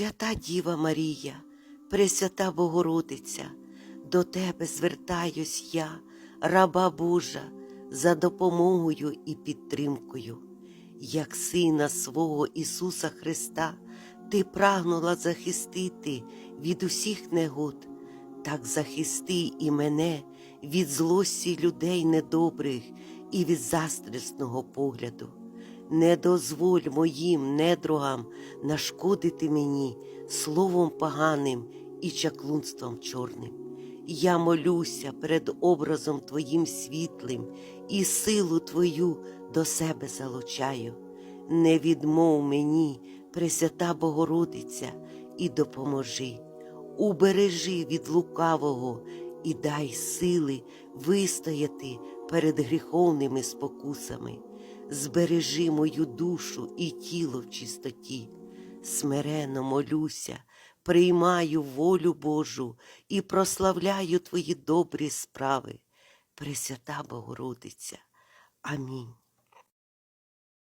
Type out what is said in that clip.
Свята Діва Марія, Пресвята Богородиця, до Тебе звертаюсь я, раба Божа, за допомогою і підтримкою. Як Сина свого Ісуса Христа, Ти прагнула захистити від усіх негод, так захисти і мене від злості людей недобрих і від застресного погляду. Не дозволь моїм недругам нашкодити мені словом поганим і чаклунством чорним. Я молюся перед образом Твоїм світлим і силу Твою до себе залучаю. Не відмов мені, Пресвята Богородиця, і допоможи, убережи від лукавого і дай сили вистояти перед гріховними спокусами збережи мою душу і тіло в чистоті. Смирено молюся, приймаю волю Божу і прославляю Твої добрі справи. Пресвята Богородиця. Амінь.